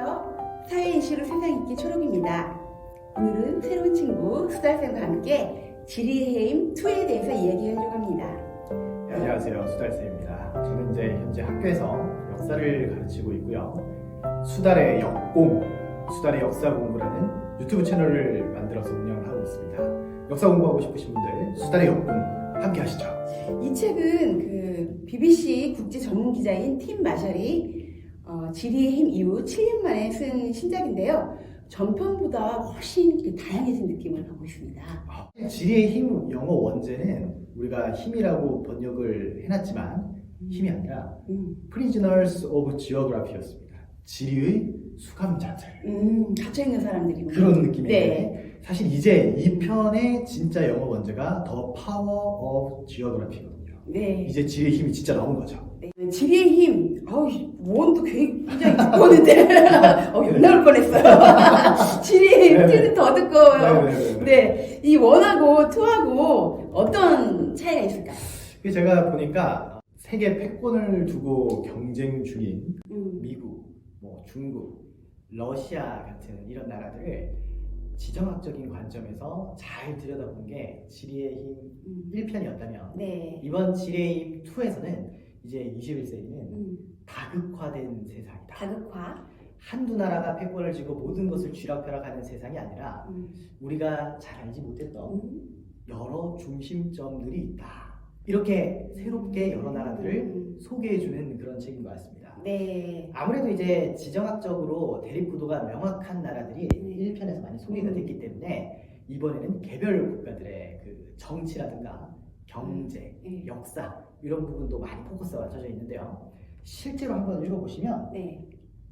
안녕하세요. 사회 이슈로 세상 있기 초록입니다. 오늘은 새로운 친구 수달쌤과 함께 지리의 힘 2에 대해서 이야기하려고 합니다. 네, 안녕하세요. 수달쌤입니다. 저는 이제 현재 학교에서 역사를 가르치고 있고요. 수달의 역공, 수달의 역사 공부라는 유튜브 채널을 만들어서 운영을 하고 있습니다. 역사 공부하고 싶으신 분들 수달의 역공 함께 하시죠. 이 책은 그 BBC 국제 전문 기자인 팀 마셜이 어, 지리의 힘 이후 7년 만에 쓴 신작인데요. 전편보다 훨씬 그 다양해진 느낌을 갖고 있습니다. 지리의 힘 영어 원제는 우리가 힘이라고 번역을 해놨지만 힘이 아니라 음, Prisoners of Geography였습니다. 지리의 수감 자들. 음, 갇혀 있는 사람들이군요. 그런 느낌인데 네. 사실 이제 이 편의 진짜 영어 원제가 더 파워 오브 지오그래피거든요. 네. 이제 지리의 힘이 진짜 나온 거죠. 네. 지리의 힘. 어우, 원도 굉장히 두꺼운데. 어, 욕 나올 뻔했어요. 힘, 네네. 티는 더 두꺼워요. 네네네. 네. 이 원하고 투하고 어떤 차이가 있을까요? 그 제가 보니까 세계 패권을 두고 경쟁 중인 음, 미국, 뭐 중국, 러시아 같은 이런 나라들을 지정학적인 관점에서 잘 들여다본 게 지리의 힘 음. 1편이었다면 네. 이번 지리의 힘 2에서는 이제 21세기는 음, 다극화된 세상이다. 다극화. 한두 나라가 패권을 쥐고 모든 것을 쥐락펴락하는 세상이 아니라 음, 우리가 잘 알지 못했던 음. 여러 중심점들이 있다. 이렇게 새롭게 여러 나라들을 음, 소개해주는 그런 책인 것 같습니다. 네. 아무래도 이제 지정학적으로 대립구도가 명확한 나라들이 네. 1편에서 많이 소개가 됐기 때문에 이번에는 개별 국가들의 그 정치라든가 경제, 네. 역사 이런 부분도 많이 포커스가 맞춰져 있는데요. 실제로 한번 읽어보시면 네.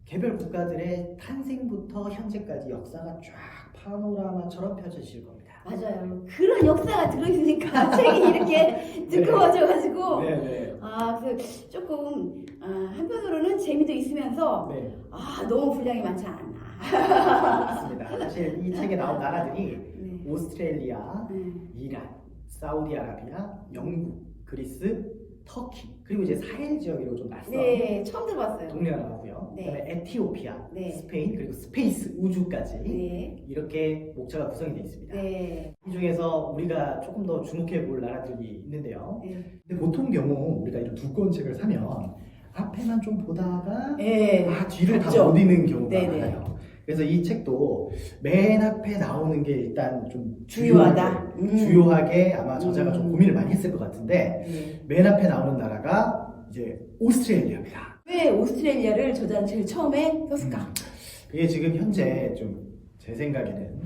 개별 국가들의 탄생부터 현재까지 역사가 쫙 파노라마처럼 펼쳐질 겁니다. 맞아요. 그런 역사가 들어있으니까 책이 이렇게 두꺼워져가지고. 네 네. 아, 그래서 조금, 아, 한편으로는 재미도 있으면서, 네. 아, 너무 분량이 많지 않나. 맞습니다. 사실 이 책에 나온 나라들이 네. 오스트레일리아, 네. 이란, 사우디아라비아, 영국, 그리스, 터키 그리고 이제 사헬 지역으로 좀 낯선 네, 처음 들어봤어요. 동네가 나오고요. 네. 그다음에 에티오피아, 네. 스페인 그리고 스페이스 우주까지 네. 이렇게 목차가 구성이 되어 있습니다. 네. 이 중에서 우리가 조금 더 주목해 볼 나라들이 있는데요. 네. 근데 보통 경우 우리가 이런 두꺼운 책을 사면 앞에만 좀 보다가 네. 아 뒤를 다? 못 읽는 경우가 네 네. 많아요. 그래서 이 책도 맨 앞에 나오는 게 일단 좀 주요하다. 주요하게, 음. 주요하게 아마 저자가 좀 음. 고민을 많이 했을 것 같은데 네. 맨 앞에 나오는 나라가 이제 오스트레일리아입니다. 왜 오스트레일리아를 저자는 제일 처음에 썼을까? 음. 그게 지금 현재 좀 제 생각에는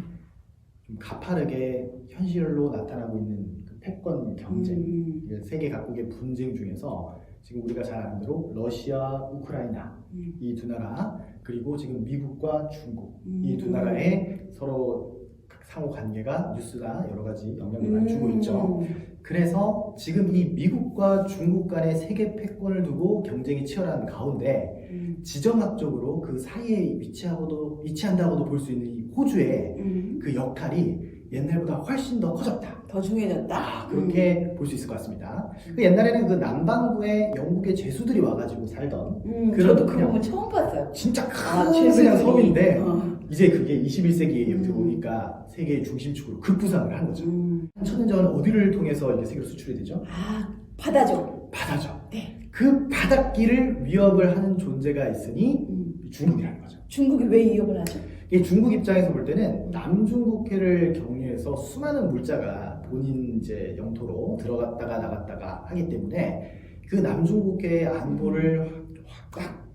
좀 가파르게 현실로 나타나고 있는 그 패권 경쟁, 음. 세계 각국의 분쟁 중에서 지금 우리가 잘 아는 대로 러시아, 우크라이나 음. 이두 나라 그리고 지금 미국과 중국 음. 이두 나라의 서로 상호 관계가 뉴스나 여러 가지 영향을 많이 주고 있죠. 음. 그래서 지금 이 미국과 중국 간의 세계 패권을 두고 경쟁이 치열한 가운데 음. 지정학적으로 그 사이에 위치하고도 위치한다고도 볼 수 있는 이 호주의 음. 그 역할이 옛날보다 훨씬 더 커졌다. 더 중요해졌다. 아, 그렇게 볼수 있을 것 같습니다. 그 옛날에는 그 남반구에 영국의 죄수들이 와가지고 살던 음, 그런 저도 그 그냥- 부분 처음 봤어요. 진짜 큰 아, 그냥. 섬인데 어. 이제 그게 21세기에 음. 들어오니까 세계의 중심축으로 급부상을 한 거죠. 음. 천년전은 어디를 통해서 이게 세계로 수출이 되죠? 아, 바다죠. 바다죠. 네. 그 바닷길을 위협을 하는 존재가 있으니 음. 중국이라는 거죠. 중국이 왜 위협을 하죠? 이게 중국 입장에서 볼 때는 남중국해를 경유해서 수많은 물자가 본인 이제 영토로 들어갔다가 나갔다가 하기 때문에 그 남중국해의 안보를 확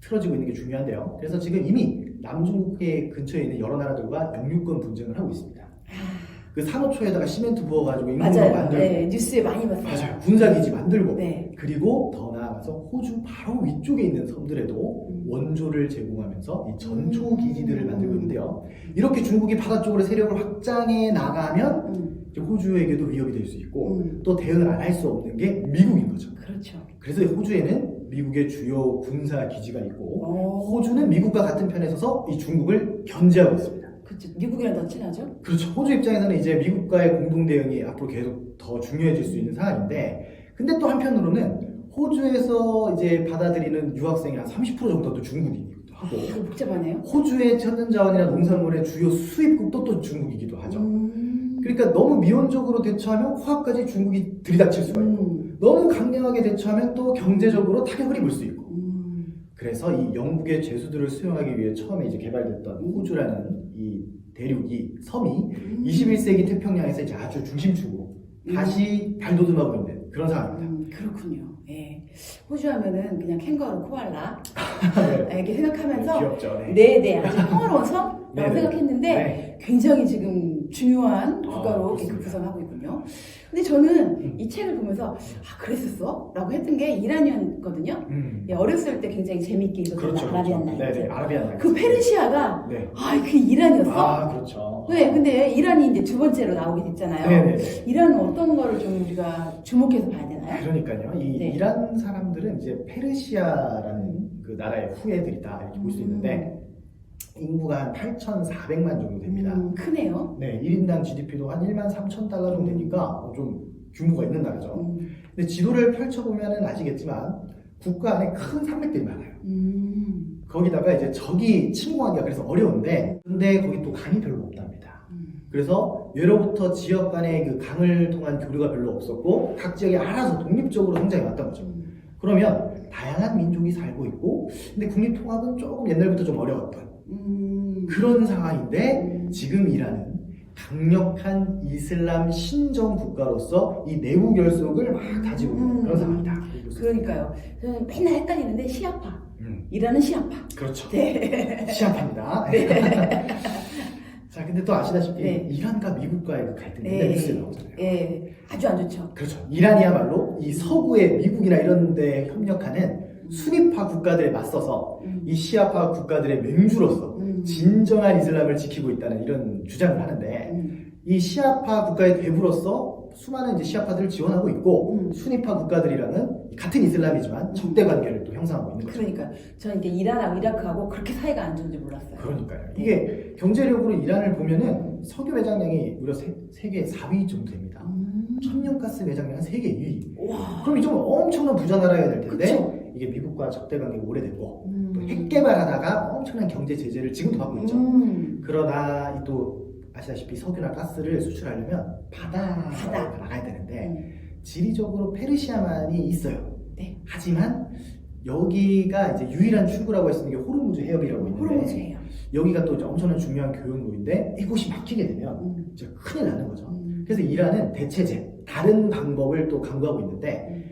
틀어지고 있는 게 중요한데요. 그래서 지금 이미 남중국해 근처에 있는 여러 나라들과 영유권 분쟁을 하고 있습니다. 그 산호초에다가 시멘트 부어가지고 맞아요. 만들고 네, 뉴스에 많이 봤어요. 맞아요. 군사기지 만들고 네. 그리고 더 나아가서 호주 바로 위쪽에 있는 섬들에도 음. 원조를 제공하면서 이 전초 기지들을 음. 만들고 있는데요. 이렇게 중국이 바다 쪽으로 세력을 확장해 나가면 음. 호주에게도 위협이 될 수 있고 음. 또 대응을 안 할 수 없는 게 미국인 거죠. 그렇죠. 그래서 호주에는 미국의 주요 군사 기지가 있고 어, 호주는 미국과 같은 편에 서서 이 중국을 견제하고 있습니다. 그렇죠. 미국이랑 더 친하죠? 그렇죠. 호주 입장에서는 이제 미국과의 공동 대응이 앞으로 계속 더 중요해질 수 있는 상황인데, 근데 또 한편으로는 호주에서 이제 받아들이는 유학생이 한 30% 정도도 중국인이거든요. 하고 이거 복잡하네요. 호주의 천연자원이나 농산물의 주요 수입국도 또 중국이기도 하죠. 음. 그러니까 너무 미온적으로 대처하면 화학까지 중국이 들이닥칠 수가 있고 음. 너무 강력하게 대처하면 또 경제적으로 타격을 입을 수 있고 음. 그래서 이 영국의 죄수들을 수용하기 위해 처음에 이제 개발됐던 호주라는 이 대륙이 섬이 음. 21세기 태평양에서 이제 아주 중심축으로 다시 발돋움하고 있는 그런 상황입니다. 음, 그렇군요. 예. 호주 하면은 그냥 캥거루, 코알라 네. 이렇게 생각하면서 귀엽죠. 네. 네, 네, 아주 평화로운 섬이라고 네, 네. 생각했는데 네. 굉장히 지금 중요한 아, 국가로 그렇습니다. 이렇게 구성하고 있군요. 근데 저는 음. 이 책을 보면서 아 그랬었어? 라고 했던 게 이란이었거든요. 음. 예, 어렸을 때 굉장히 재밌게 읽었던 그렇죠. 아라비안 그렇죠. 나이트. 네, 네. 아라비안 나이트. 그 페르시아가 네. 아, 그 이란이었어? 아, 그렇죠. 왜? 근데 이란이 이제 두 번째로 나오게 됐잖아요. 네, 네. 이란은 어떤 거를 좀 우리가 주목해서 봐야 되나요? 그러니까요. 이 네. 이란 사람들은 이제 페르시아라는 그 나라의 후예들이다 이렇게 볼 수 있는데 인구가 한 8,400만 정도 됩니다. 음, 크네요. 네, 1인당 GDP도 한 1만 3천 달러 정도 되니까 좀 규모가 있는 나라죠. 음, 근데 지도를 펼쳐보면 아시겠지만 국가 안에 큰 산맥들이 많아요. 음, 거기다가 이제 적이 침공하기가 그래서 어려운데 근데 거기 또 강이 별로 없답니다. 음. 그래서 예로부터 지역 간의 그 강을 통한 교류가 별로 없었고 각 지역이 알아서 독립적으로 성장해 왔던 거죠. 음. 그러면 다양한 민족이 살고 있고 근데 국립 통합은 조금 옛날부터 좀 어려웠던 음. 그런 상황인데 음. 지금 이란은 강력한 이슬람 신정 국가로서 이 내부 결속을 막 다지고 있는 음. 그런 상황이다. 그러니까요. 저는 맨날 헷갈리는데 시아파. 음, 이란은 시아파. 그렇죠. 네. 시합합니다. 자, 근데 또 아시다시피 네. 이란과 미국과의 그 갈등이 네. 뉴스에 나오잖아요. 예. 아주 안 좋죠. 그렇죠. 이란이야말로 이 서구의 미국이나 이런 데 협력하는 순위파 국가들에 맞서서 음. 이 시아파 국가들의 맹주로서 음. 진정한 이슬람을 지키고 있다는 이런 주장을 하는데 음. 이 시아파 국가의 대부로서 수많은 이제 시아파들을 지원하고 있고 음. 순위파 국가들이랑은 같은 이슬람이지만 적대 관계를 또 형성하고 있는 거죠. 그러니까 저는 이게 이란하고 이라크하고 그렇게 사이가 안 좋은지 몰랐어요. 그러니까요. 이게 경제력으로 이란을 보면은 석유 매장량이 무려 세, 세계 4위 정도 됩니다. 음. 천연가스 매장량 세계 2위. 와. 그럼 이 정도 엄청난 부자 나라가 될 텐데 그쵸. 이게 미국과 적대 관계가 오래되고 음. 또핵 개발하다가 엄청난 경제 제재를 지금도 받고 있죠. 음. 그러나 이또 아시다시피 석유나 가스를 수출하려면 바다에 바다. 나가야 되는데 음. 지리적으로 페르시아만이 있어요. 네. 하지만 여기가 이제 유일한 출구라고 할 수 있는 게 호르무즈 해협이라고 있는데 호르무즈예요. 여기가 또 엄청난 중요한 교역로인데 이곳이 막히게 되면 음. 이제 큰일 나는 거죠. 음. 그래서 이란은 대체제, 다른 방법을 또 강구하고 있는데 음.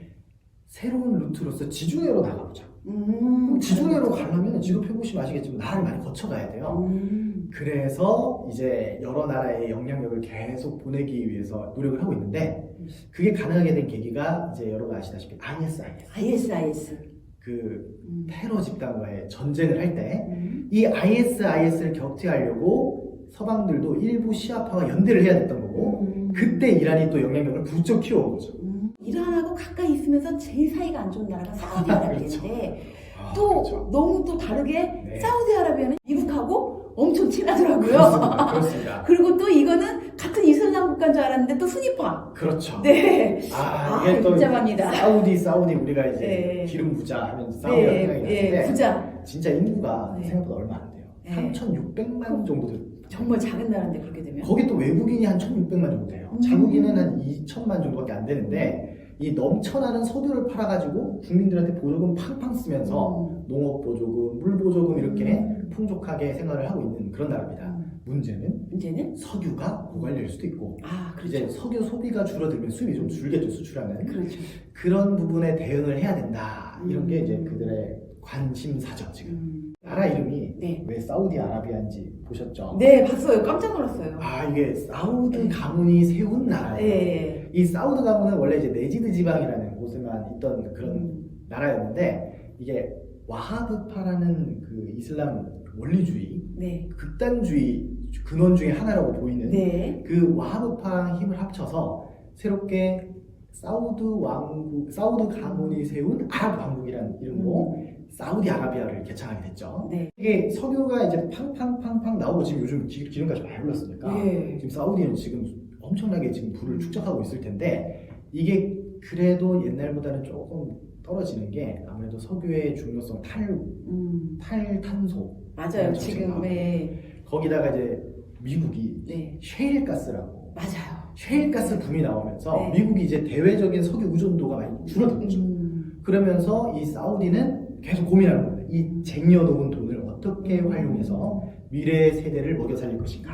새로운 루트로서 지중해로 나가보자. 음. 그럼 지중해로 가려면 지도 펴보시면 아시겠지만 나라를 많이 거쳐가야 돼요. 음. 그래서 이제 여러 나라의 영향력을 계속 보내기 위해서 노력을 하고 있는데 그게 가능하게 된 계기가 이제 여러분 아시다시피 ISIS ISIS. 그 음. 테러 집단과의 전쟁을 할때 음. 이 ISIS를 격퇴하려고 서방들도 일부 시아파와 연대를 해야 됐던 거고 음. 그때 이란이 또 영향력을 부쩍 키워온 거죠. 음. 이란하고 가까이 있으면서 제일 사이가 안 좋은 나라가 사우디아라비아인데 아, 또 그렇죠. 너무 또 다르게 네. 사우디아라비아는 미국하고 엄청 친하더라고요. 그렇습니다. 그렇습니다. 그리고 또 이거는 같은 이슬람 국가인 줄 알았는데 또 순위파. 그렇죠. 네. 아, 아, 이게 또 복잡합니다. 사우디 사우디 우리가 이제 네. 기름 부자 하면 사우디가 네, 생각이 네, 나는데 부자. 진짜 인구가 네. 생각보다 얼마 안 돼요. 네. 3,600만 정도 돼요. 정말 작은 나라인데 그렇게 되면. 거기 또 외국인이 한 1,600만 정도 돼요. 음. 자국인은 한 2천만 정도밖에 안 되는데 이 넘쳐나는 석유를 팔아가지고 국민들한테 보조금 팡팡 쓰면서 음. 농업 보조금, 물 보조금 이렇게 음. 풍족하게 생활을 하고 있는 그런 나라입니다. 음. 문제는 문제는 석유가 고갈될 수도 있고 아 이제 그렇죠. 석유 소비가 줄어들면 수입이 좀 줄겠죠 수출하는 그렇죠. 그런 부분에 대응을 해야 된다 이런 게 음. 이제 그들의 관심사죠 지금 음. 나라 이름이 네. 왜 사우디아라비아인지 보셨죠? 네 봤어요. 깜짝 놀랐어요. 아 이게 사우드 네. 가문이 세운 나라예요. 네. 이 사우드 가문은 원래 이제 네지드 지방이라는 곳에만 있던 그런 음. 나라였는데 이게 와하브파라는 그 이슬람 원리주의 네. 극단주의 근원 중에 하나라고 보이는 네. 그 와하브파 힘을 합쳐서 새롭게 사우드 왕국, 사우드 가문이 세운 아랍 왕국이라는 이름으로 사우디 아라비아를 개창하게 됐죠. 네. 이게 석유가 이제 팡팡팡팡 나오고 지금 요즘 기, 기름값이 많이 올랐으니까 네. 지금 사우디는 지금 엄청나게 지금 불을 축적하고 있을 텐데 이게 그래도 옛날보다는 조금 떨어지는 게 아무래도 석유의 중요성 탈 음, 탈탄소 맞아요. 네, 지금. 네, 거기다가 이제 미국이 네, 셰일 가스라고 맞아요. 셰일 가스 붐이 나오면서 네. 미국이 이제 대외적인 석유 의존도가 많이 줄어들었죠. 음, 그러면서 이 사우디는 계속 고민하는 겁니다. 이 쟁여놓은 돈을 어떻게 활용해서 미래 세대를 먹여 살릴 것인가.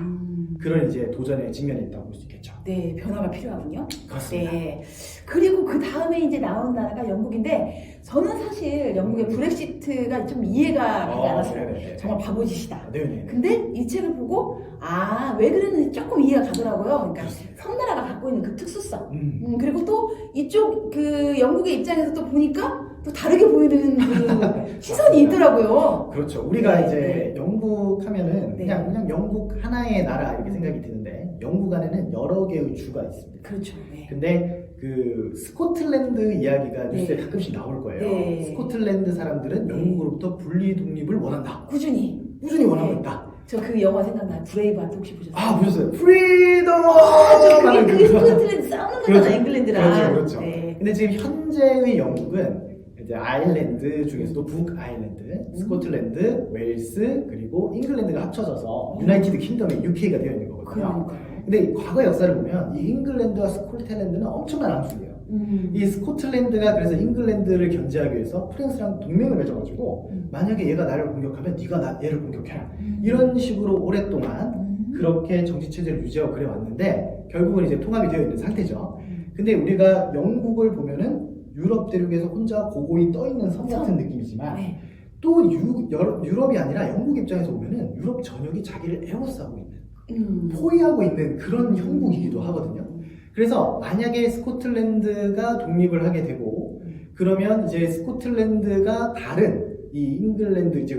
음, 그런 이제 도전에 직면해 있다고 볼 수 있겠죠. 네, 변화가 필요하군요. 그렇습니다. 네. 그리고 그 다음에 이제 나온 나라가 영국인데 저는 사실 영국의 음. 브렉시트가 좀 이해가 가지 않았어요. 네네네. 정말 바보짓이다. 아, 네네. 근데 이 책을 보고 아 왜 그랬는지 조금 이해가 가더라고요. 그러니까. 섬나라가 갖고 있는 그 특수성. 음. 음, 그리고 또 이쪽 그 영국의 입장에서 또 보니까 또 다르게 보이는 그 시선이 있더라고요. 그렇죠. 우리가 네, 이제 영국 하면은 네. 그냥 그냥 영국 하나의 나라 이렇게 생각이 드는데 영국 안에는 여러 개의 주가 있습니다. 그렇죠. 네. 근데 그 스코틀랜드 이야기가 뉴스에 네. 가끔씩 나올 거예요. 네. 스코틀랜드 사람들은 네. 영국으로부터 분리 독립을 원한다. 꾸준히 꾸준히 원하고 네. 있다. 저 그 영화 생각나요. 브레이브하트 혹시 보셨어요? 아 보셨어요? 프리덤. 아, 그게 그거. 스코틀랜드 싸우는 그렇죠. 거잖아 잉글랜드랑. 그렇죠, 그렇죠. 네. 근데 지금 현재의 영국은 이제 아일랜드 중에서도 북 아일랜드, 스코틀랜드, 웨일스 그리고 잉글랜드가 합쳐져서 음. 유나이티드 킹덤의 UK가 되어 있는 거거든요. 그러니까요. 근데 과거 역사를 보면 이 잉글랜드와 스코틀랜드는 엄청난 암수예요. 음. 이 스코틀랜드가 그래서 잉글랜드를 견제하기 위해서 프랑스랑 동맹을 맺어가지고 음. 만약에 얘가 나를 공격하면 네가 나, 얘를 공격해라. 음. 이런 식으로 오랫동안 음. 그렇게 정치 체제를 유지하고 그래 왔는데 결국은 이제 통합이 되어 있는 상태죠. 음. 근데 우리가 영국을 보면은 유럽 대륙에서 혼자 고고히 떠 있는 섬 같은 느낌이지만 네. 또 유, 여- 유럽이 아니라 영국 입장에서 보면은 유럽 전역이 자기를 에워싸고 있는 음. 포위하고 있는 그런 형국이기도 하거든요. 그래서 만약에 스코틀랜드가 독립을 하게 되고 그러면 이제 스코틀랜드가 다른 이 잉글랜드 이제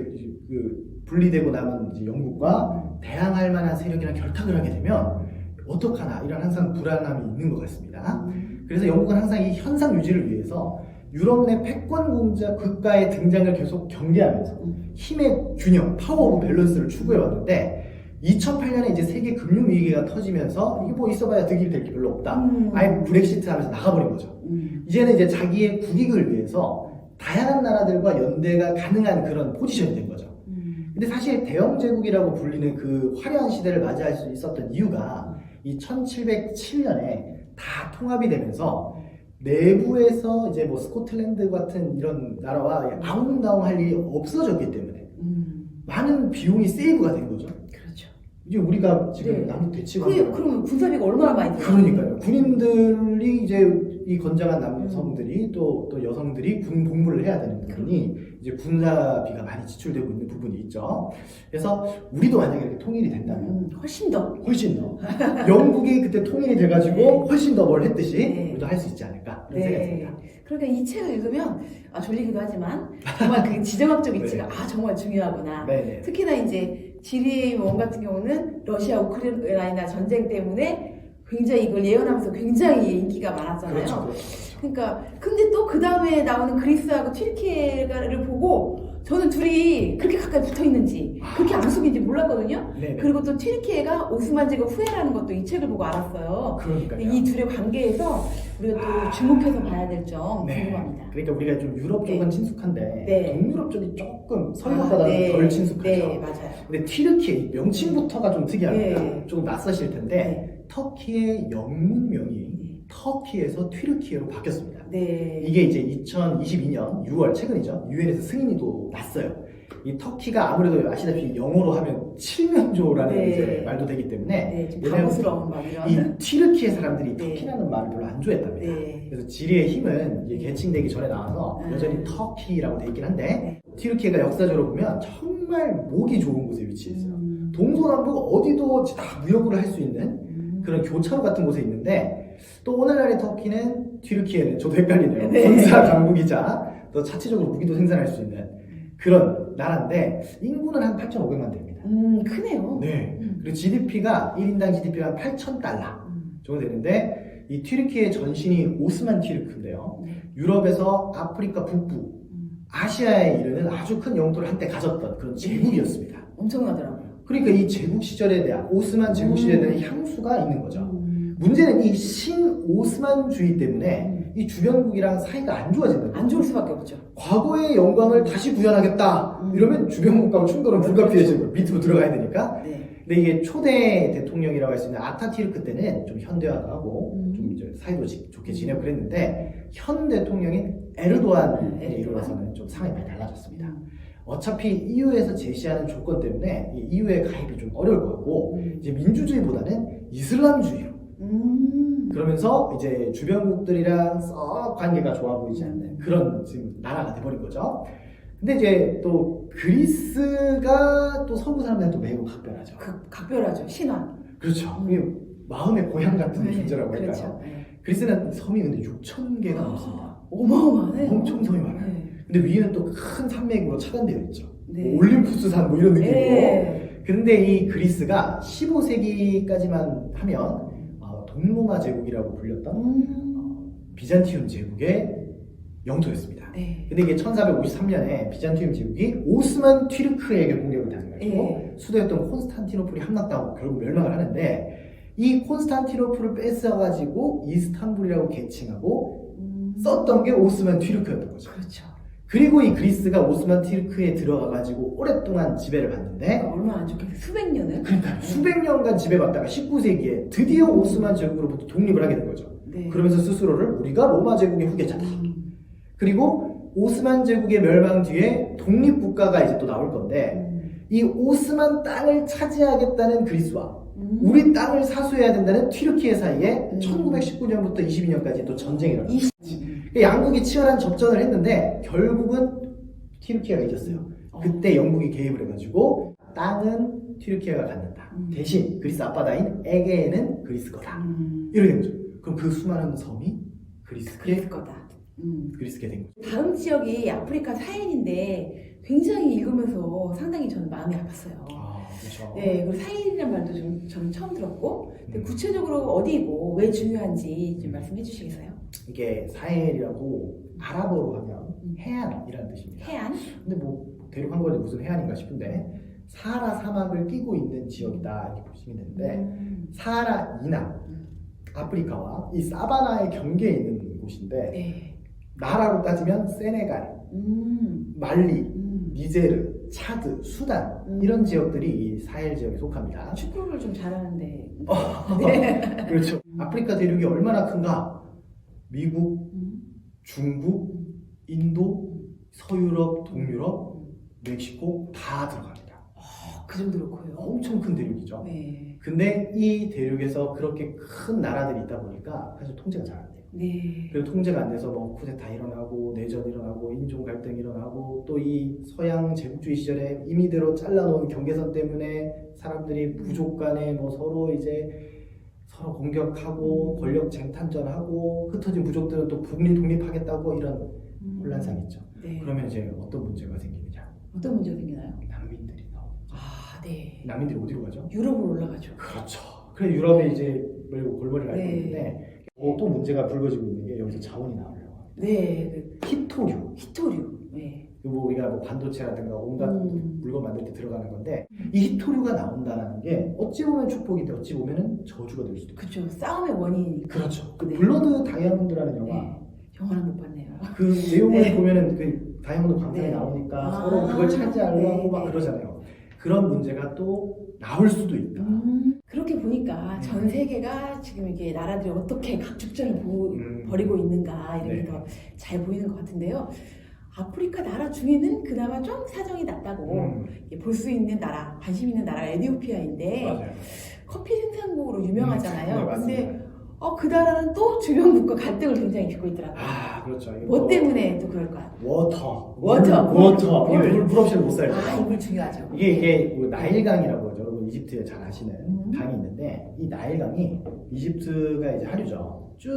그 분리되고 남은 이제 영국과 대항할 만한 세력이랑 결탁을 하게 되면 어떡하나 이런 항상 불안함이 있는 것 같습니다. 음. 그래서 영국은 항상 이 현상 유지를 위해서 유럽 내 패권 공자 국가의 등장을 계속 경계하면서 음. 힘의 균형, 파워 오브 밸런스를 추구해 왔는데 2008년에 이제 세계 금융 위기가 터지면서 이게 뭐 있어봐야 득이 될 게 별로 없다. 음. 아예 브렉시트 하면서 나가버린 거죠. 음. 이제는 이제 자기의 국익을 위해서 다양한 나라들과 연대가 가능한 그런 포지션이 된 거죠. 음. 근데 사실 대영 제국이라고 불리는 그 화려한 시대를 맞이할 수 있었던 이유가 이 1707년에 다 통합이 되면서 내부에서 이제 뭐 스코틀랜드 같은 이런 나라와 아웅다웅 할 일이 없어졌기 때문에 음. 많은 비용이 세이브가 된 거죠. 그렇죠. 이제 우리가 지금 네. 남북 대치고 그게 그러면 군사비가 얼마나 많이 들어요? 그러니까요. 군인들이 이제 이 건장한 남성들이 또, 또 여성들이 군 복무를 해야 되는 부분이 이제 군사비가 많이 지출되고 있는 부분이 있죠. 그래서 우리도 만약에 이렇게 통일이 된다면 음, 훨씬 더. 훨씬 더 영국이 그때 통일이 돼가지고 훨씬 더 뭘 했듯이 네. 우리도 할 수 있지 않을까 생각이 네. 듭니다. 그러니까 이 책을 읽으면 아 졸리기도 하지만 정말 그 지정학적 위치가 네. 아 정말 중요하구나. 네 네. 특히나 이제 지리의 원 같은 경우는 러시아 우크라이나 전쟁 때문에 굉장히 이걸 예언하면서 굉장히 인기가 많았잖아요. 그렇죠, 그렇죠, 그렇죠. 그러니까 근데 또 그 다음에 나오는 그리스하고 튀르키예를 보고 저는 둘이 그렇게 가까이 붙어 있는지 그렇게 암속인지 몰랐거든요. 네네. 그리고 또 튀르키예가 오스만 제국 후예라는 것도 이 책을 보고 알았어요. 그러니까요. 이 둘의 관계에서 우리가 또 주목해서 봐야 될점 네. 궁금합니다. 그러니까 우리가 좀 유럽 쪽은 네. 친숙한데 네. 동유럽 쪽이 조금 아, 서유럽보다는 네. 덜 친숙하죠. 네, 맞아요. 근데 튀르키예 명칭부터가 좀 특이합니다. 네. 조금 낯서실 텐데 터키의 영문명이 터키에서 튀르키예로 바뀌었습니다. 네. 이게 이제 2022년 6월 최근이죠. 유엔에서 승인이 또 났어요. 이 터키가 아무래도 아시다시피 영어로 하면 칠면조라는 네. 이제 말도 되기 때문에 네, 좀 왜냐면 바보스러운 막 이런. 이 튀르키예 사람들이 네. 터키라는 말을 별로 안 좋아했답니다. 네. 그래서 지리의 힘은 이게 개칭되기 전에 나와서 음. 여전히 터키라고 돼 있긴 한데 네. 튀르키예가 역사적으로 보면 정말 목이 좋은 곳에 위치해 있어요. 음. 동서남북 어디도 다 무역으로 할수 있는 음. 그런 교차로 같은 곳에 있는데 또 오늘날의 터키는 튀르키예는 저도 헷갈리네요. 네. 군사 강국이자 또 자체적으로 무기도 생산할 수 있는 그런 나라인데 인구는 한 8,500만 됩니다. 음, 크네요. 네. 음. 그리고 GDP가 1인당 GDP가 한 8,000달러 음. 정도 되는데 이 튀르키예 전신이 오스만 튀르크인데요. 네. 유럽에서 아프리카 북부, 음. 아시아에 이르는 아주 큰 영토를 한때 가졌던 그런 제국이었습니다. 엄청나더라고요. 그러니까 이 제국 시절에 대한 오스만 제국 시절에 대한 향수가 있는 거죠. 음. 문제는 이 신 오스만주의 때문에 음. 이 주변국이랑 사이가 안 좋아진다. 안 좋을 수밖에 없죠. 과거의 영광을 다시 구현하겠다. 음. 이러면 주변국하고 충돌은 불가피해지는 거예요. 밑으로 들어가야 되니까. 네. 근데 이게 초대 대통령이라고 할 수 있는 아타티르크 때는 좀 현대화하고 음. 좀 이제 사이도 지- 좋게 지내고 그랬는데 현 대통령인 에르도안에 네, 에르도안. 이르러서는 좀 상황이 많이 달라졌습니다. 음. 어차피 EU에서 제시하는 조건 때문에 이 EU의 가입이 좀 어려울 것 같고 음. 이제 민주주의보다는 이슬람주의로 음. 그러면서 이제 주변국들이랑 썩 관계가 좋아 보이지 않는 그런 지금 나라가 돼버린 거죠. 근데 이제 또 그리스가 또 서구 사람들은 또 매우 각별하죠. 그, 각별하죠. 신화. 그렇죠. 마음의 고향 같은 네, 존재라고 할까요? 그렇죠. 네. 그리스는 섬이 근데 6천 개가 넘습니다. 어마어마하네. 엄청 섬이 많아요. 네. 근데 위에는 또 큰 산맥으로 차단되어 있죠. 네. 뭐 올림푸스산 뭐 이런 느낌으로. 네. 근데 이 그리스가 15세기까지만 하면 어, 동로마 제국이라고 불렸던 음. 어, 비잔티움 제국의 영토였습니다. 네. 근데 이게 1453년에 비잔티움 제국이 오스만 튀르크에게 공격을 당해가지고 예. 수도였던 콘스탄티노플이 함락당하고 결국 멸망을 하는데 이 콘스탄티노플을 뺏어가지고 이스탄불이라고 개칭하고 음. 썼던 게 오스만 튀르크였던 거죠. 그렇죠. 그리고 이 그리스가 오스만 튀르크에 들어가가지고 오랫동안 지배를 받는데 그러니까 얼마나 안 좋겠어요. 수백 년을. 그러니까 수백 년간 지배받다가 19세기에 드디어 오스만 제국으로부터 독립을 하게 된 거죠. 네. 그러면서 스스로를 우리가 로마 제국의 후계자다. 음. 그리고 오스만 제국의 멸망 뒤에 독립국가가 이제 또 나올 건데 음. 이 오스만 땅을 차지하겠다는 그리스와 음. 우리 땅을 사수해야 된다는 튀르키예 사이에 음. 1919년부터 22년까지 또 전쟁이 일어났어요. 이그 양국이 치열한 접전을 했는데 결국은 튀르키예가 이겼어요. 그때 영국이 개입을 해가지고 땅은 튀르키예가 갖는다. 음. 대신 그리스 앞바다인 에게에는 그리스 거다. 음. 이렇게 된 거죠. 그럼 그 수많은 섬이 그리스께 그랬을 거다. 음. 그리스게 된 거죠. 다음 지역이 아프리카 사헬인데 굉장히 읽으면서 상당히 저는 마음이 아팠어요. 아 그렇죠. 네, 그리고 사헬이라는 말도 좀 저는 처음 들었고, 근데 음. 구체적으로 어디고 왜 중요한지 좀 말씀해 주시겠어요? 이게 사헬이라고 아랍어로 하면 음. 해안이라는 뜻입니다. 해안? 근데 뭐 대륙한 거지 무슨 해안인가 싶은데 사하라 사막을 끼고 있는 지역이다 이렇게 보시면 되는데 음. 사하라 이남 아프리카와 이 사바나의 경계에 있는 곳인데 네. 나라로 따지면 세네갈, 음. 말리, 음. 니제르, 차드, 수단 음. 이런 지역들이 이 사헬 지역에 속합니다. 축구를 좀 잘하는데. 그렇죠. 아프리카 대륙이 얼마나 큰가? 미국, 음. 중국, 인도, 서유럽, 동유럽, 멕시코 다 들어갑니다. 어, 그 정도로 커요. 엄청 큰 대륙이죠. 네. 근데 이 대륙에서 그렇게 큰 나라들이 있다 보니까 사실 통제가 잘 안 돼요. 네. 그리고 통제가 안 돼서 뭐 쿠데타 일어나고 내전 일어나고 인종 갈등 일어나고 또 이 서양 제국주의 시절에 임의대로 잘라놓은 경계선 때문에 사람들이 부족 간에 뭐 서로 이제 서로 공격하고 권력 쟁탈전하고 흩어진 부족들은 또 북리 독립하겠다고 이런 음. 혼란상이 있죠. 네. 그러면 이제 어떤 문제가 생기느냐? 어떤 문제가 생기나요? 난민들이 나오죠. 아, 네. 난민들이 어디로 가죠? 유럽으로 올라가죠. 그렇죠. 그래 유럽에 이제 멀고 골머리를 앓고 네. 있는데 어, 또 문제가 불거지고 있는 게 여기서 자원이 나오려고 합니다. 네. 그 히토류. 히토류. 네. 이거 뭐 우리가 뭐 반도체라든가 온갖 음. 물건 만들 때 들어가는 건데 이 히토류가 나온다는 게 어찌 보면 축복인데 어찌 보면은 저주가 될 수도 있고. 그쵸. 싸움의 원인이니까. 그렇죠. 그 네. 블러드 다이아몬드라는 영화 네. 영화는 못 봤네요. 그 내용을 네. 보면은 그 다이아몬드 광산이 네. 나오니까 아, 서로 그걸 차지하려고 네, 막 네. 그러잖아요. 그런 문제가 또 나올 수도 있다. 음, 음. 전 세계가 지금 이게 나라들이 어떻게 각축전을 보, 음. 벌이고 있는가 이런 네. 게더잘 보이는 것 같은데요. 아프리카 나라 중에는 그나마 좀 사정이 낫다고 음, 볼 수 있는 나라, 관심 있는 나라가 에디오피아인데 맞아요. 커피 생산국으로 유명하잖아요. 네, 근데. 어, 그 나라는 또 주변국과 갈등을 굉장히 겪고 있더라고요. 아 그렇죠. 뭐또 때문에 또 그럴까요? 워터, 워터. 물, 워터. 물. 물, 물 없이는 못 살죠. 아, 이물 중요하죠. 이게 이게 뭐 나일강이라고 하죠. 여러분 이집트에 잘 아시는 음. 강이 있는데 이 나일강이 이집트가 이제 하류죠. 쭉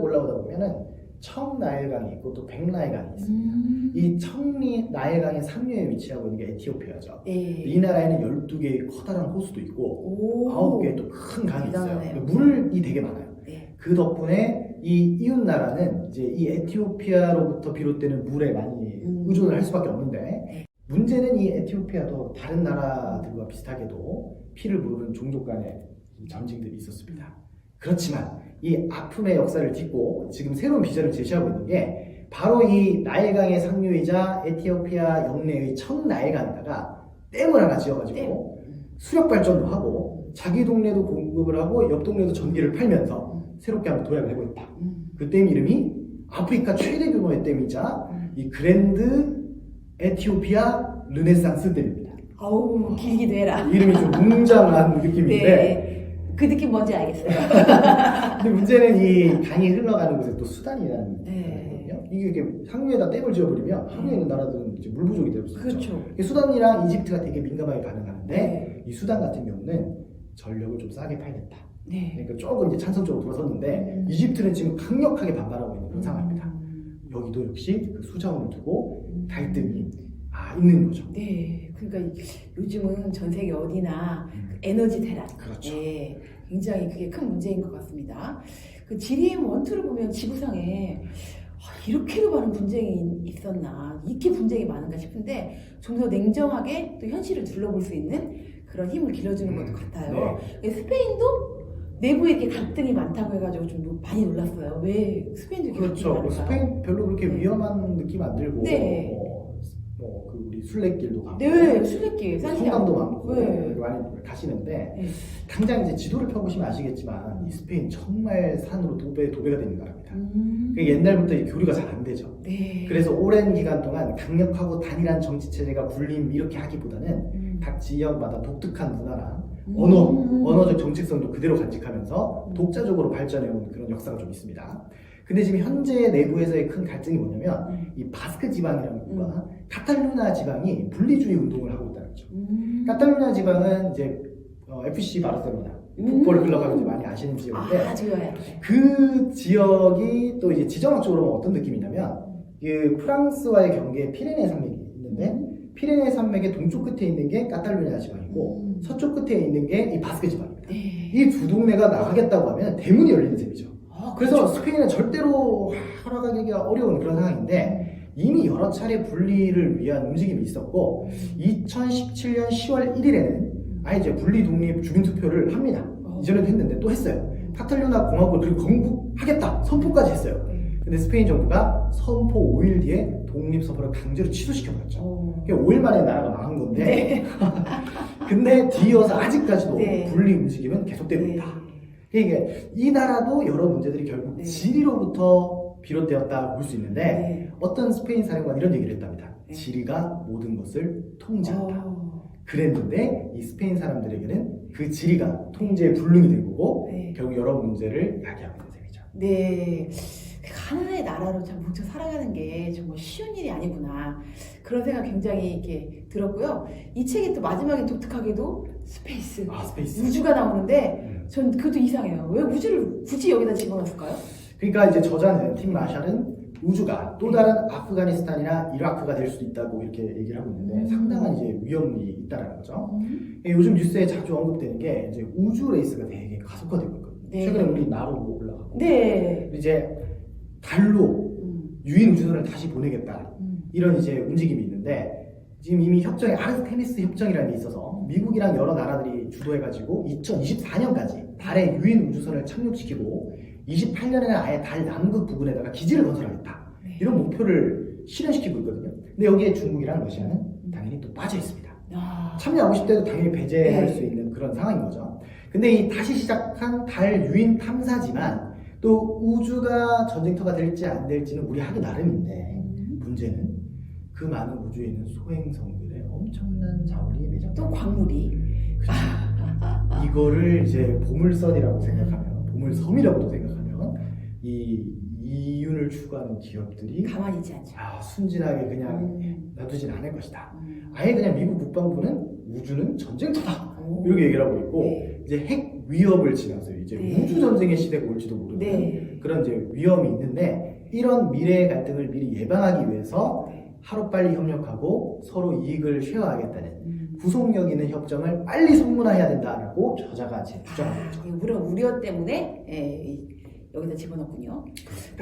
올라오다 보면은 청나일강이 있고 또 백나일강이 있습니다. 음. 이 청나일강의 상류에 위치하고 있는 게 에티오피아죠. 네. 이 나라에는 12개의 커다란 호수도 있고 오. 9개의 또 큰 강이 있어요. 대단하네요. 물이 되게 많아요. 네. 그 덕분에 이 이웃 나라는 이제 이 에티오피아로부터 비롯되는 물에 많이 음. 의존을 할 수밖에 없는데 네. 문제는 이 에티오피아도 다른 나라들과 비슷하게도 피를 부르는 종족 간의 이 전쟁들이 있었습니다. 그렇지만 이 아픔의 역사를 딛고 지금 새로운 비전을 제시하고 있는 게 바로 이 나일강의 상류이자 에티오피아 영내의 청 나일강에다가 댐을 하나 지어가지고 수력 발전도 하고 자기 동네도 공급을 하고 옆 동네도 전기를 팔면서 새롭게 한번 도약을 해고 있다. 음. 그댐 이름이 아프리카 최대 규모의 댐이자 음. 이 그랜드 에티오피아 르네상스 댐입니다. 어우 길기도 해라. 이름이 좀 웅장한 느낌인데 네. 그 느낌 뭔지 알겠어요. 근데 문제는 이 강이 흘러가는 곳에 또 수단이라는 네. 거거든요. 이게 이렇게 상류에다 댐을 지어버리면 하루에 있는 나라들은 이제 물 부족이 될수 있죠. 그렇죠. 이 수단이랑 이집트가 되게 민감하게 반응하는데 네. 이 수단 같은 경우는 전력을 좀 싸게 팔겠다. 네. 그러니까 조금 이제 찬성적으로 돌아섰는데 음. 이집트는 지금 강력하게 반발하고 있는 그런 상황입니다. 음. 여기도 역시 그 수자원을 두고 음. 갈등이 아, 있는 거죠. 네. 그러니까 요즘은 전 세계 어디나 음. 에너지 대란. 그렇죠. 네. 굉장히 그게 큰 문제인 것 같습니다. 그 지리엠 원투를 보면 지구상에 아, 이렇게도 많은 분쟁이 있었나, 이렇게 분쟁이 많은가 싶은데 좀 더 냉정하게 또 현실을 둘러볼 수 있는 그런 힘을 길러주는 것도 같아요. 네. 스페인도 내부에 이렇게 갈등이 많다고 해가지고 좀 많이 놀랐어요. 왜 스페인도 그렇죠. 뭐? 스페인 별로 그렇게 네. 위험한 느낌 안 들고 네. 뭐, 뭐, 그 우리 술래길도 가고 네, 술래길, 성당도 많고 네. 많이 가시는데 네. 당장 이제 지도를 펴보시면 아시겠지만 이 스페인 정말 산으로 도배 도배가 되는 나라입니다. 음. 그게 옛날부터 이 교류가 잘 안 되죠. 네. 그래서 오랜 기간 동안 강력하고 단일한 정치 체제가 군림 이렇게 하기보다는 음. 각 지역마다 독특한 문화랑 음. 언어, 언어적 정체성도 그대로 간직하면서 독자적으로 발전해온 그런 역사가 좀 있습니다. 근데 지금 현재 내부에서의 큰 갈등이 뭐냐면 음. 이 바스크 지방이라는 곳과 카탈루나 지방이 분리주의 운동을 하고 있다는 거죠. 음. 카탈루나 지방은 이제 어, FC 바르셀로나 풋볼 클럽하고 이제 많이 아시는 지역인데 아. 그 지역이 또 이제 지정학적으로 어떤 느낌이냐면 그 프랑스와의 경계에 피레네 산맥이 있는데 피레네 산맥의 동쪽 끝에 있는 게 카탈루냐 지방이고 음. 서쪽 끝에 있는 게 이 바스크 지방입니다. 네. 이두 동네가 나가겠다고 하면 대문이 열리는 셈이죠. 아, 그래서. 스페인은 절대로 허락하기가 어려운 그런 상황인데 이미 여러 차례 분리를 위한 움직임이 있었고 2017년 10월 1일에는 아예 이제 분리 독립 주민 투표를 합니다. 어. 이전에도 했는데 또 했어요. 카탈루나 공화국을 그리고 건국하겠다 선포까지 했어요. 네. 근데 스페인 정부가 선포 5일 뒤에 독립 선포를 강제로 취소시켜버렸죠. 어. 그게 5일 만에 나라가 망한 건데 네. 근데 뒤이어서 아직까지도 네. 분리 움직임은 계속되고 네. 이게 이 나라도 여러 문제들이 결국 네. 지리로부터 비롯되었다 볼 수 있는데 네. 어떤 스페인 사령관 이런 얘기를 했답니다. 네. 지리가 모든 것을 통제한다. 어. 그랬는데 이 스페인 사람들에게는 그 지리가 통제의 불능이 된 거고 네. 결국 여러 문제를 야기하고 있는 셈이죠. 네. 하나의 나라로 참 뭉쳐 살아가는 게 정말 쉬운 일이 아니구나. 그런 생각 굉장히 이렇게 들었고요. 이 책이 또 마지막에 독특하게도 스페이스, 아 스페이스. 우주가 나오는데 음. 전 그것도 이상해요. 왜 우주를 굳이 여기다 집어넣었을까요? 그러니까 이제 저자는 팀 마샬은 우주가 또 다른 아프가니스탄이나 이라크가 될 수도 있다고 이렇게 얘기를 하고 있는데 음. 상당한 이제 위험이 있다라는 거죠. 음. 예, 요즘 뉴스에 자주 언급되는 게 이제 우주 레이스가 되게 가속화되고 있거든요. 네. 최근에 우리 나로 올라가고 네. 이제 달로 음. 유인 우주선을 다시 보내겠다 음. 이런 이제 움직임이 있는데 지금 이미 협정에 아르테미스 협정이라는 게 있어서 미국이랑 여러 나라들이 주도해가지고 2024년까지 달에 유인 우주선을 착륙시키고 28년에는 아예 달 남극 부근에다가 기지를 건설하겠다 네. 이런 목표를 실현시키고 있거든요. 근데 여기에 중국이랑 러시아는 당연히 또 빠져 있습니다. 아. 참여하고 싶을 때도 당연히 배제할 네. 수 있는 그런 상황인 거죠. 근데 이 다시 시작한 달 유인 탐사지만 또 우주가 전쟁터가 될지 안 될지는 우리 하기 나름인데 음. 문제는 그 많은 우주에 있는 소행성들의 엄청난 자원이 매장. 또 광물이. 이거를 이제 보물선이라고 생각하면 보물섬이라고도 생각하면 이 이윤을 추구하는 기업들이 가만히 있지 않죠. 아, 순진하게 그냥 음. 놔두진 않을 것이다. 음. 아예 그냥 미국 국방부는 우주는 전쟁터다. 오. 이렇게 얘기를 하고 있고 네. 이제 핵 위협을 지나서 이제 네. 우주 전쟁의 시대가 올지도 모르는 네. 그런 이제 위험이 있는데 이런 미래의 갈등을 미리 예방하기 위해서 네. 하루빨리 협력하고 서로 이익을 쉐어하겠다는 음. 구속력 있는 협정을 빨리 성문화해야 된다라고 저자가 제 있죠. 이 우려, 우려 때문에 예, 이- 여기다 집어넣군요.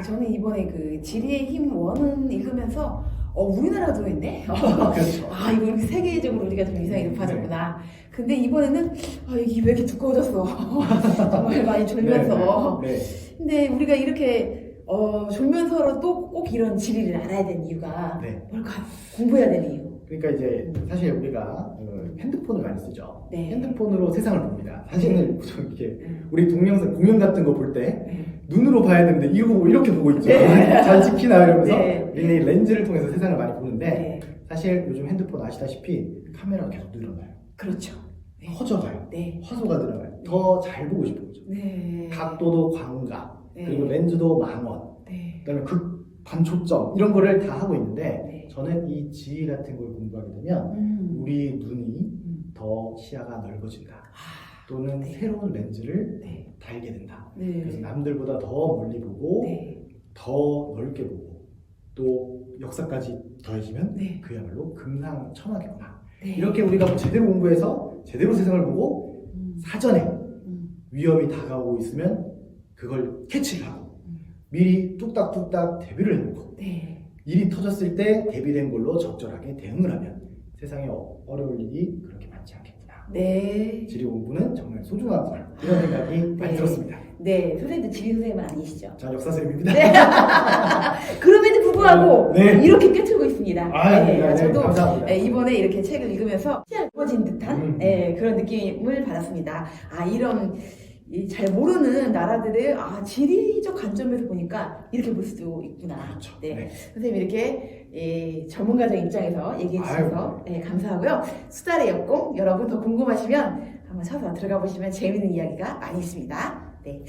저는 이번에 그 지리의 힘 원은 읽으면서 어 우리나라가 들어있네. 그렇죠. 아 이거 이렇게 세계적으로 우리가 좀 위상이 높아졌구나. 근데 이번에는 아, 이게 왜 이렇게 두꺼워졌어. 정말 많이 졸면서. 네, 네. 근데 우리가 이렇게 어, 졸면서도 꼭 이런 지리를 알아야 되는 이유가 네. 뭘까? 공부해야 되는 이유. 그러니까 이제 사실 우리가 어, 핸드폰을 많이 쓰죠. 네. 핸드폰으로 세상을 봅니다. 사실은 좀 이렇게 네. 우리 동영상 공연 같은 거 볼때 네. 눈으로 봐야 되는데 이거 보고 이렇게 보고 있죠. 네. 잘 찍히나 이러면서 네. 우리는 이 렌즈를 통해서 세상을 많이 보는데 네. 사실 요즘 핸드폰 아시다시피 카메라가 계속 늘어나요. 그렇죠. 네. 커져가요. 네. 화소가 늘어나요. 더 잘 보고 싶은 거죠. 네. 각도도 광각, 네. 그리고 렌즈도 망원, 네. 그다음에 극 관초점 이런 거를 다 하고 있는데 네. 저는 이 지리 같은 걸 공부하게 되면 음. 우리 눈이 음. 더 시야가 넓어진다. 아, 또는 네. 새로운 렌즈를 네. 달게 된다. 네. 그래서 남들보다 더 멀리 보고 네. 더 넓게 보고 또 역사까지 더해지면 네. 그야말로 금상첨화겠구나. 네. 이렇게 우리가 제대로 공부해서 제대로 세상을 보고 음. 사전에 음. 위협이 다가오고 있으면 그걸 캐치를 하고 음. 미리 뚝딱뚝딱 대비를 해놓고 네. 일이 터졌을 때 대비된 걸로 적절하게 대응을 하면 세상에 어- 어려울 일이 그렇게 많지 않겠구나. 네. 지리 공부는 정말 소중하구나 이런 생각이 많이 네. 들었습니다. 네. 선생님도 지리 선생님은 아니시죠? 전 역사 선생님입니다. 네. 그럼에도 불구하고 네. 이렇게 꿰뚫고 있습니다. 아, 네, 네, 저도 감사합니다. 네, 이번에 이렇게 책을 읽으면서 찌어진 듯한 음. 네, 그런 느낌을 받았습니다. 아 이런 이 잘 모르는 나라들을 아 지리적 관점에서 보니까 이렇게 볼 수도 있구나. 그렇죠. 네. 네. 선생님 이렇게 이 전문가적 입장에서 얘기해 주셔서. 네, 감사하고요. 수달의 역공 여러분 더 궁금하시면 한번 쳐서 들어가 보시면 재밌는 이야기가 많이 있습니다. 네.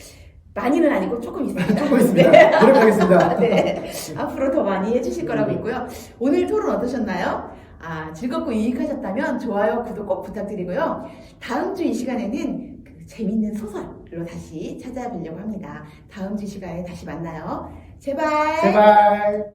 많이는 아니고 조금 있습니다. 조금 있습니다. 네. 노력하겠습니다. 네. 앞으로 더 많이 해주실 거라고 있고요. 오늘 토론 어떠셨나요? 아, 즐겁고 유익하셨다면 좋아요, 구독 꼭 부탁드리고요. 다음 주 이 시간에는 그 재밌는 소설로 다시 찾아뵈려고 합니다. 다음 주 시간에 다시 만나요. 제발. 제발.